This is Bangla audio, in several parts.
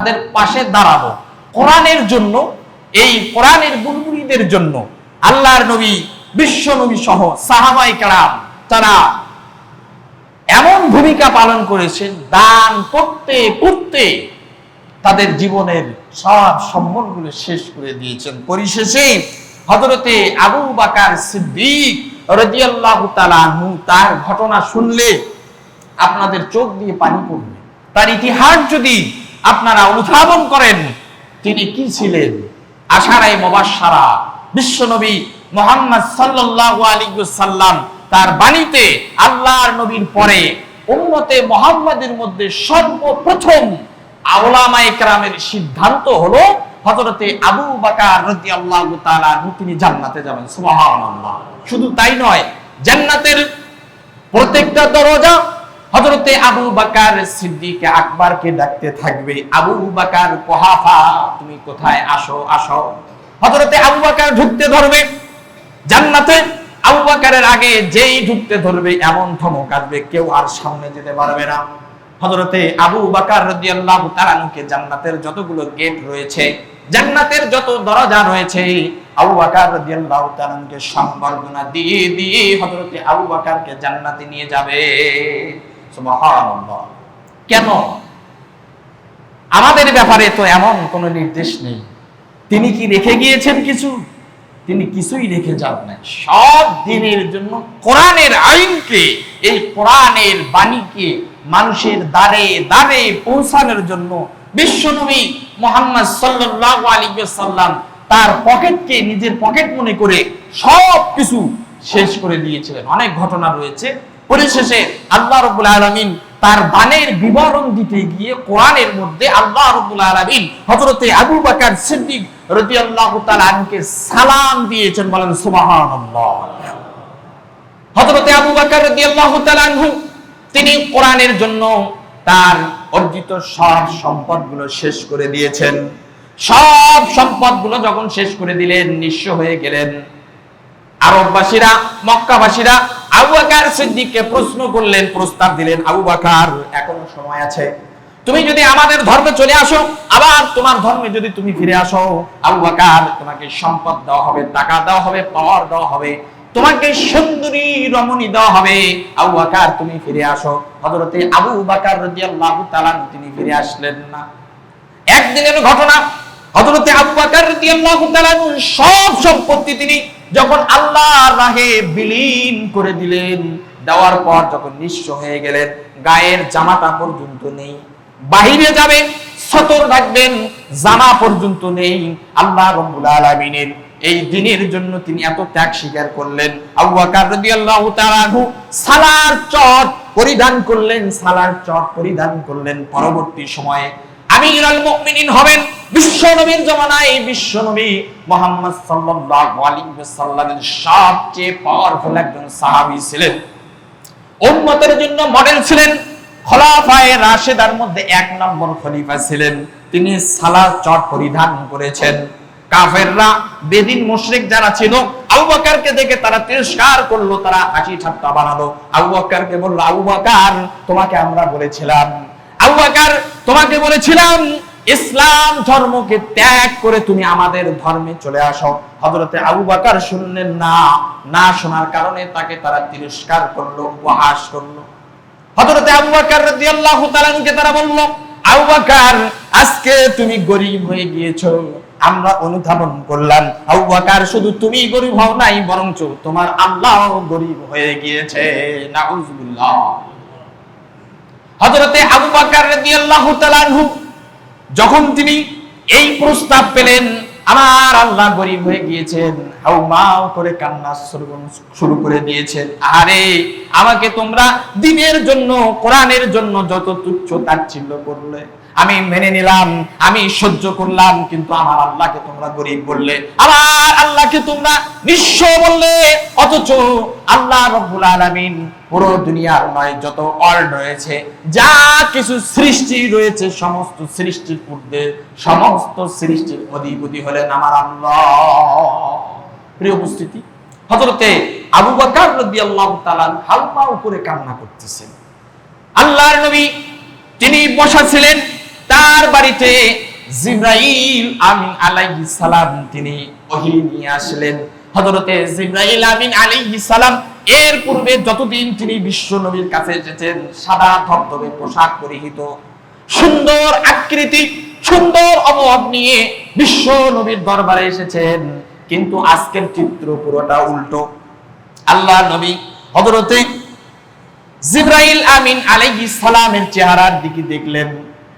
তাদের পাশে দাঁড়াবো। কোরআনের জন্য, এই কোরআনের বুলবুলিদের জন্য আল্লাহর নবী, বিশ্ব নবী সহ সাহাবাই কারাম তারা এমন ভূমিকা পালন করেছেন, দান করতে করতে তাদের জীবনের সব সম্বলগুলো শেষ করে দিয়েছেন। পরিশেষে হজরতে আবু বাকার সিদ্দিক রাদিয়াল্লাহু তাআলা আনহু তার ঘটনা শুনলে আপনাদের চোখ দিয়ে পানি পড়বে। তার ইতিহাস যদি আপনারা অনুধাবন করেন। তিনি কি ছিলেন? আশারাই মুবাশশারা বিশ্বনবী মোহাম্মদ সাল্লাল্লাহু আলাইহি সাল্লাম তার বাণীতে আল্লাহর নবীর পরে উম্মতে মুহাম্মাদের মধ্যে সর্বপ্রথম আওলামায়ে কেরামের সিদ্ধান্ত হলো হযরতে আবু বকর রাদিয়াল্লাহু তাআলা আনহু তিনি জান্নাতে যাবেন। সুবহানাল্লাহ। শুধু তাই নয় জান্নাতের প্রত্যেকটা দরজা হযরতে আবু বাকার সিদ্দিক আকবরকে ডাকতে থাকবে, আবু বকর কোহাফা, তুমি কোথায়? আসো আসো। হযরতে আবু বকর ঢুকতে ধরবে, জান্নাতে। আবু বাকারের আগে যেই ঢুকতে ধরবে, এমন ধমক আসবে, কেউ আর সামনে যেতে পারবে না। হযরতে আবু বকর রাদিয়াল্লাহু তাআলাকে জান্নাতের যতগুলো গেট রয়েছে, জান্নাতের যত দরজা রয়েছে, আবু বকর রাদিয়াল্লাহু তাআলাকে সম্বর্ধনা দিয়ে দিয়ে হযরতে আবু বাকারকে জান্নাতে নিয়ে যাবে। কেন? আমাদের ব্যাপারে তো এমন কোনো নির্দেশ নেই। তিনি কি রেখে গিয়েছেন কিছু? তিনি কিছুই রেখে যান নাই। সব দিনের জন্য কোরআনের আইনকে, এই কোরআনের বাণীকে মানুষের দ্বারে দ্বারে পৌঁছানোর জন্য বিশ্বনবী মোহাম্মদ সাল্লাল্লাহু আলাইহি সাল্লাম তার পকেটকে নিজের পকেট মনে করে সব কিছু শেষ করে দিয়েছিলেন। অনেক ঘটনা রয়েছে। পরিশেষে আল্লাহ রবুল আলমিন তার বানের বিবরণ দিতে গিয়ে কোরআনের মধ্যে আল্লাহ রবুল আলমিন হজরতে আবু বাকার সিদ্দিক রদি আল্লাহ তালকে সালাম দিয়েছেন, বলেন, সুবহানাল্লাহ। হজরতে আবু বাকার রদি আল্লাহ তালহু তিনি কোরআনের জন্য তার অর্জিত সব সম্পদগুলো শেষ করে দিয়েছেন। সব সম্পদগুলো যখন শেষ করে দিলেন, নিঃস্ব হয়ে গেলেন। আরববাসীরা, মক্কাবাসীরা, আবু বাকার সিদ্দিককে প্রশ্ন করলেন, প্রস্তাব দিলেন, আবু সময় আছে। তুমি যদি আমাদের ধর্মে চলে আসো, আবার তোমার ধর্মে যদি তুমি ফিরে আসো, আবু তোমাকে সম্পদ দেওয়া হবে, টাকা দেওয়া হবে, পাওয়ার দেওয়া হবে, তোমাকে সুন্দরী রমণী দেওয়া হবে। আবু তুমি ফিরে আসো। হযরতে আবু বাকার রাদিয়াল্লাহু তাআলা তিনি ফিরে আসলেন না। একদিনের ঘটনা হযরতে আবু সব সম্পত্তি তিনি যখন রাহে বিলীন করে দিলেন, দেওয়ার পর যখন হয়ে গেলেন, গায়ের জামাটা পর্যন্ত নেই। বাহিরে যাবে সতর জামা পর্যন্ত নেই। আল্লাহ রাব্বুল এই দিনের জন্য তিনি এত ত্যাগ স্বীকার করলেন। সালার চট পরিধান করলেন, সালার চট পরিধান করলেন। পরবর্তী সময়ে আমিরুল মুহাম্মদ সাল্লাল্লাহু আলাইহি সবচেয়ে পাওয়ারফুল একজন সাহাবী ছিলেন। উম্মতের জন্য মডেল ছিলেন। খলাফায়ে রাশেদার মধ্যে এক নম্বর খলিফা ছিলেন। তিনি চট পরিধান করেছেন। কাফেররা বেদিন মুশরিক যারা ছিল, আবু বকরকে দেখে তারা তিরস্কার করল, তারা হাসি ঠাট্টা বানালো। আবু বকরকে বলল, আবু বকর, তোমাকে আমরা বলেছিলাম বকর তোমাকে বলেছিলাম, ইসলাম ধর্মকে ত্যাগ করে তুমি আমাদের ধর্মে চলে আসো। হযরতে আবু বকর শুনলেন না না শোনার কারণে তাকে তারা তিরস্কার করল, উপহাস করল। হযরতে আবু বকর রাদিয়াল্লাহু তাআলাকে তারা বলল আবু বকর আজকে তুমি গরিব হয়ে গিয়েছো, আমরা অনুধাবন করলাম। আবু বকর শুধু তুমি গরিব হও নাই, বরঞ্চ তোমার আল্লাহ গরিব হয়ে গিয়েছে। নাউজুবিল্লাহ। হযরতে আবু বাকার রাদিয়াল্লাহু তাআলা যখন তিনি এই প্রস্তাব পেলেন, আমার আল্লাহ গরিব হয়ে গিয়েছেন হাউমাউ করে কান্না শুরু- শুরু করে দিয়েছেন। আরে আমাকে তোমরা দিনের জন্য, কোরআনের জন্য যত তুচ্ছ তাচ্ছিল্য করলে। আমি মেনে নিলাম, আমি সহ্য করলাম, কিন্তু আমার আল্লাহকে তোমরা গরিব বললে, আমার আল্লাহকে তোমরা নিঃস্ব বললে, অথচ আল্লাহ রব্বুল আলামিন পুরো দুনিয়ার নয়, যত অর্ড রয়েছে, যা কিছু সৃষ্টি রয়েছে, সমস্ত সৃষ্টির ঊর্ধ্বে, সমস্ত সৃষ্টির অধিপতি হলেন আমার আল্লাহ। প্রিয় উপস্থিতি, হযরতে আবু বকর রাদিয়াল্লাহু তাআলা হালমা উপরে কান্না করতেছেন। আল্লাহর নবী, তিনি বসা ছিলেন তার বাড়িতে জিব্রাইল আমিন আলাইহিস সালাম তিনি ওহী নিয়ে আসলেন। হযরতে জিব্রাইল আমিন আলাইহিস সালাম এর পূর্বে যতদিন তিনি বিশ্ব নবীর কাছে এসেছেন সাদা ধবধবে পোশাক পরিহিত, সুন্দর আকৃতি, সুন্দর অবয়ব নিয়ে বিশ্ব নবীর দরবারে এসেছেন। কিন্তু আজকের চিত্র পুরোটা উল্টো। আল্লাহ নবী হযরতে জিব্রাইল আমিন আলাইহিস সালামের চেহারার দিকে দেখলেন।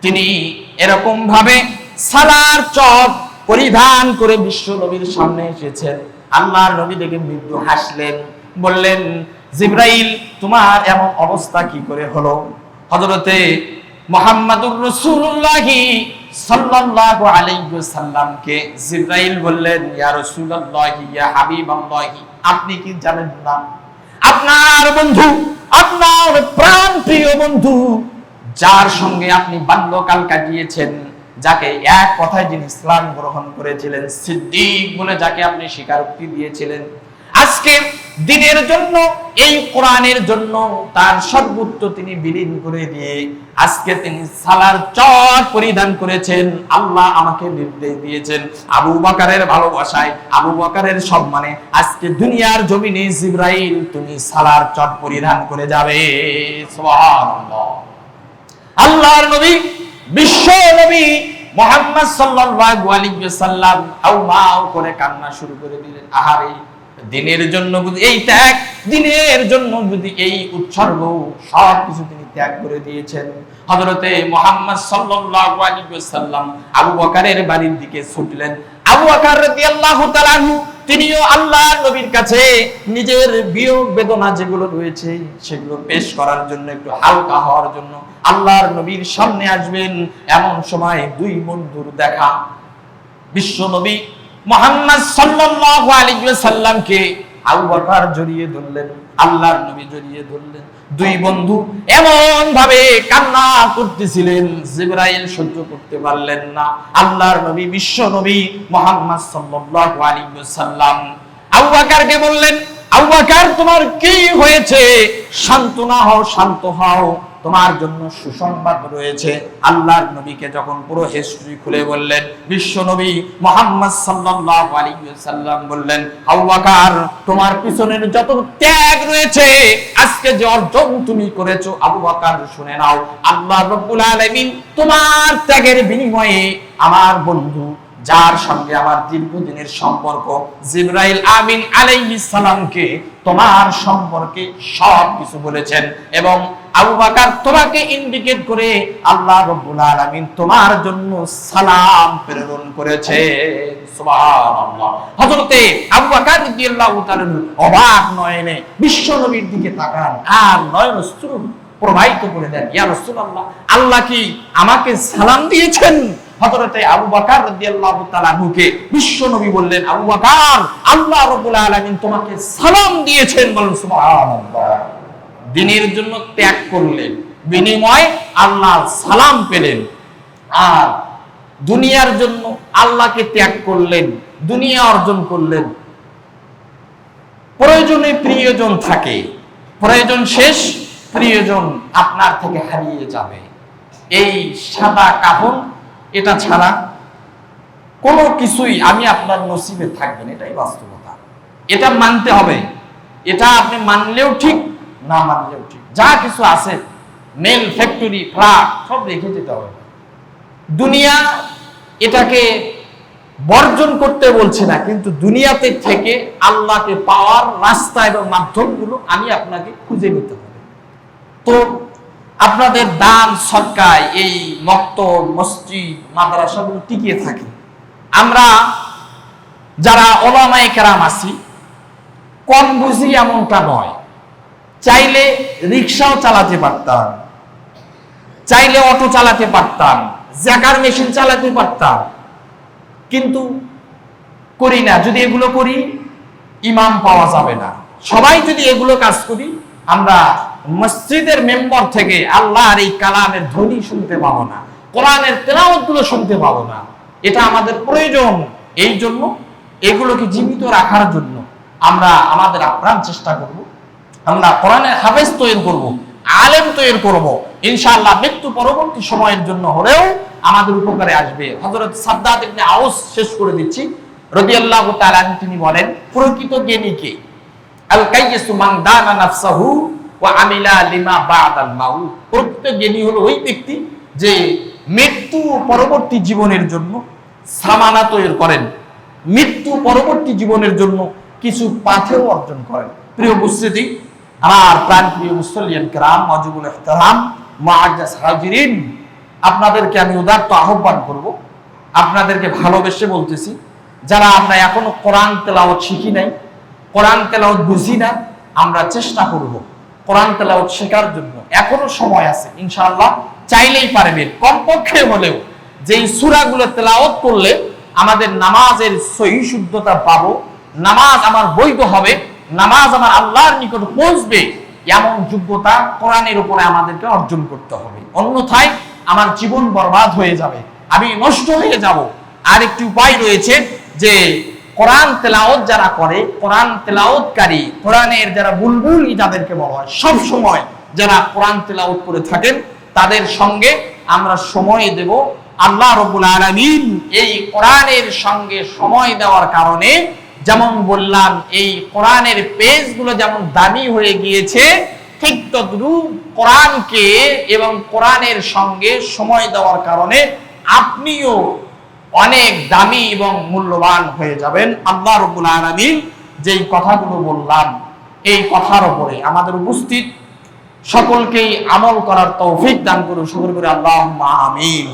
তিনি এরকম ভাবে সালার চপ পরিধান করে বিশ্ব নবীর সামনে এসেছেন। আল্লাহর নবী দেখে মৃদু হাসলেন, বললেন, জিব্রাইল, তোমার এমন অবস্থা কি করে হলো? হযরতে মুহাম্মাদুর রাসূলুল্লাহ সাল্লাল্লাহু আলাইহি ওয়াসাল্লামকে জিব্রাইল বললেন, ইয়া রাসূলুল্লাহ, ইয়া হাবিবাল্লাহ, আপনি কি জানেন না? আপনার বন্ধু, আপনার প্রাণ প্রিয় বন্ধু যার সঙ্গে আপনি বাল্যকাল কাটিয়েছেন, যাকে এক কথায় যিনি ইসলাম গ্রহণ করেছিলেন, সিদ্দিক বলে যাকে আপনি স্বীকারোক্তি দিয়েছিলেন। আজকে দিনের জন্য, এই কোরআনের জন্য তার সর্বোচ্চ তিনি বিলীন করে দিয়ে আজকে তিনি সালার চট পরিধান করেছেন। আল্লাহ আমাকে নির্দেশ দিয়েছেন আবু বকারের ভালোবাসায়, আবু বকারের সম্মানে আজকে দুনিয়ার জমিনে জিব্রাইল, তুমি সালার চট পরিধান করে যাবে। সুবহানাল্লাহ। আল্লাহর নবী, বিশ্ব নবী মোহাম্মদ সাল্লাল্লাহু আলাইহি ওয়াসাল্লাম আও মাও করে কান্না শুরু করে দিলেন। আহারে, দিনের জন্য বুঝি এই ত্যাগ, দিনের জন্য বুঝি এই উৎসর্গ, সব কিছু তিনি ত্যাগ করে দিয়েছেন। হযরতে মুহাম্মদ সাল্লাল্লাহু আলাইহি ওয়াসাল্লাম আবু বকরের বাড়ির দিকে ছুটলেন। আবু বকর রাদিয়াল্লাহু তাআলা তিনিও আল্লাহ নবীর কাছে নিজের বিয়োগ বেদনা যেগুলো রয়েছে, সেগুলো পেশ করার জন্য, একটু হালকা হওয়ার জন্য আল্লাহর নবীর সামনে আসবেন। এমন সময় দুই বন্ধুর দেখা। বিশ্ব নবী মোহাম্মদ সাল্লাল্লাহু আলাইহি ওয়াসাল্লামকে আবু বকর জড়িয়ে ধরলেন। আল্লাহর নবী জড়িয়ে ধরলেন। দুই বন্ধু এমন ভাবে কান্না করতেছিলেন, জিব্রাইল সহ্য করতে পারলেন না। আল্লাহর নবী, বিশ্ব নবী মোহাম্মদ সাল্লাল্লাহু আলাইহি ওয়াসাল্লাম। আবু বকরকে বললেন, আবু বকর, তোমার কি হয়েছে? শান্ত না হও, শান্ত হও। তোমার জন্য সুসংবাদ রয়েছে। আল্লাহর নবীকে যখন পুরো হিস্ট্রি খুলে বললেন, বিশ্ব নবী মোহাম্মদ সাল্লাল্লাহু আলাইহি ওয়াসাল্লাম বললেন আবু তোমার পিছনের যত ত্যাগ রয়েছে, আজকে যে অর্জন তুমি করেছ আবু বকর শুনে নাও। আল্লাহ রাব্বুল আলামিন তোমার ত্যাগের বিনিময়ে আমার বন্ধু, যার সঙ্গে আমার দীর্ঘদিনের সম্পর্ক, জিব্রাইল আমিন আলাইহিস সালামকে তোমার সম্পর্কে সব কিছু বলেছেন এবং আবু বকর তোমাকে ইন্ডিকেট করে আল্লাহ রাব্বুল আলামিন তোমার জন্য সালাম প্রেরণ করেছে। সুবহানাল্লাহ। হযরতে আবু বকর রাদিয়াল্লাহু তাআলা অবাক নয়নে বিশ্ব নবীর দিকে তাকান আর নয়ন অশ্রু প্রবাহিত করে দেন। ইয়া রাসূলুল্লাহ, আল্লাহ কি আমাকে সালাম দিয়েছেন? হযরতে আবু বকর রাদিয়াল্লাহু তাআলা হুকে বিশ্ব নবী বললেন, আবু বকর, আল্লাহ রাব্বুল আলামিন তোমাকে সালাম দিয়েছেন। বলেন, সুবহানাল্লাহ। দিনের জন্য ত্যাগ করলেন। বিনিময় আল্লাহ সালাম পেলেন। আর দুনিয়ার জন্য আল্লাহকে ত্যাগ করলেন, দুনিয়া অর্জন করলেন। প্রয়োজনে প্রিয়জন থাকে। প্রয়োজন শেষ, প্রিয়জন আপনার থেকে হারিয়ে যাবে। এই সাদা কাপড় এটা ছাড়া কোনো কিছুই আমি আপনার নসিবে থাকবেন এটাই বাস্তবতা। এটা মানতে হবে। এটা আপনি মানলেও ঠিক না মানলেও ঠিক। যা কিছু আছে মেল ফ্যাক্টরি ফ্ল্যাট সব রেখে যেতে হবে। দুনিয়া এটাকে বর্জন করতে বলছে না, কিন্তু দুনিয়াতে থেকে আল্লাহকে পাওয়ার রাস্তা এবং মাধ্যমগুলো আমি আপনাকে খুঁজে নিতে হবে। তো আপনাদের দান, সৎকায় এই মক্ত, মসজিদ, মাদ্রাসাগুলো টিকিয়ে থাকে। আমরা যারা ওলামায়ে কেরাম আছি, কম বুঝি এমনটা নয়। চাইলে রিক্সাও চালাতে পারতাম। চাইলে অটো চালাতে পারতাম। জ্যাকার মেশিন চালাতে পারতাম। কিন্তু করি না। যদি এগুলো করি, ইমাম পাওয়া যাবে না। সবাই যদি এগুলো কাজ করি, আমরা মসজিদের মেম্বার থেকে আল্লাহর এই কালামের ধ্বনি শুনতে পাবো না। কোরআনের তেলাওয়াতগুলো শুনতে পাবো না। এটা আমাদের প্রয়োজন। এই জন্য এগুলোকে জীবিত রাখার জন্য আমরা আমাদের আপ্রাণ চেষ্টা করব। আমরা কোরআনের হাফেজ তৈরি করব, আলেম তৈরি করব। ইনশাআল্লাহ মৃত্যু পরবর্তী সময়ের জন্য হলেও আমাদের উপকারে আসবে। হযরত সাদ্দাত ইবনে আউস শেষ করে দিচ্ছি। রাদিয়াল্লাহু তাআলা তিনি বলেন, প্রকৃত জ্ঞানী কে? আল কাইয়িসু মান দানা নাফসাহু ওয়া আমিলা লিমা বাদাল মাউত। প্রকৃত জ্ঞানী হলো ওই ব্যক্তি যে মৃত্যু পরবর্তী জীবনের জন্য সামানা তৈরি করেন। মৃত্যু পরবর্তী জীবনের জন্য কিছু পাথেও অর্জন করেন। প্রিয় উপস্থিতি আমার প্রাণ প্রিয় মুসলিয়ান কেরাম, মজিবুল ইহতারাম মুআজ্জাজ হাজিরিন, আপনাদেরকে আমি উদাত্ত আহ্বান করব। আপনাদেরকে ভালোবেসে বলতেছি, যারা আমরা এখনও কোরআন তেলাওয়াত শিখি নাই, কোরআন তেলাওয়াত বুঝি না, আমরা চেষ্টা করব কোরআন তেলাওয়াত শেখার জন্য। এখনও সময় আছে, ইনশাআল্লাহ, চাইলেই পারবেন। কমপক্ষে হলেও যেই সূরাগুলো তেলাওয়াত করলে আমাদের নামাজের সহি শুদ্ধতা পাবো, নামাজ আমার বৈধ হবে নামাজ আমার আল্লাহর নিকট পৌঁছবে, এমন যোগ্যতা কোরআনের উপরে আমাদেরকে অর্জন করতে হবে। অন্যথায় আমার জীবন বরবাদ হয়ে যাবে, আমি নষ্ট হয়ে যাব। আর একটি উপায় রয়েছে যে, কোরআন তেলাওত যারা করে, কোরআন তেলাওতকারী কোরআনের যারা বুলবুল যাদেরকে বলা হয়, সব সময় যারা কোরআন তেলাওত করে থাকেন, তাদের সঙ্গে আমরা সময় দেব। আল্লাহ রবুল আলমিন এই কোরআনের সঙ্গে সময় দেওয়ার কারণে যেমন বললাম, এই কোরআনের পেজগুলো যেমন দামি হয়ে গিয়েছে, ঠিক তদ্রুপ কোরআনকে এবং কোরআনের সঙ্গে সময় দেওয়ার কারণে আপনিও অনেক দামি এবং মূল্যবান হয়ে যাবেন। আল্লাহ রবুল আলমিন যেই কথাগুলো বললাম, এই কথার উপরে আমাদের উপস্থিত সকলকেই আমল করার তৌফিক দান করুন। শুকুর করে আল্লাহ আমিন।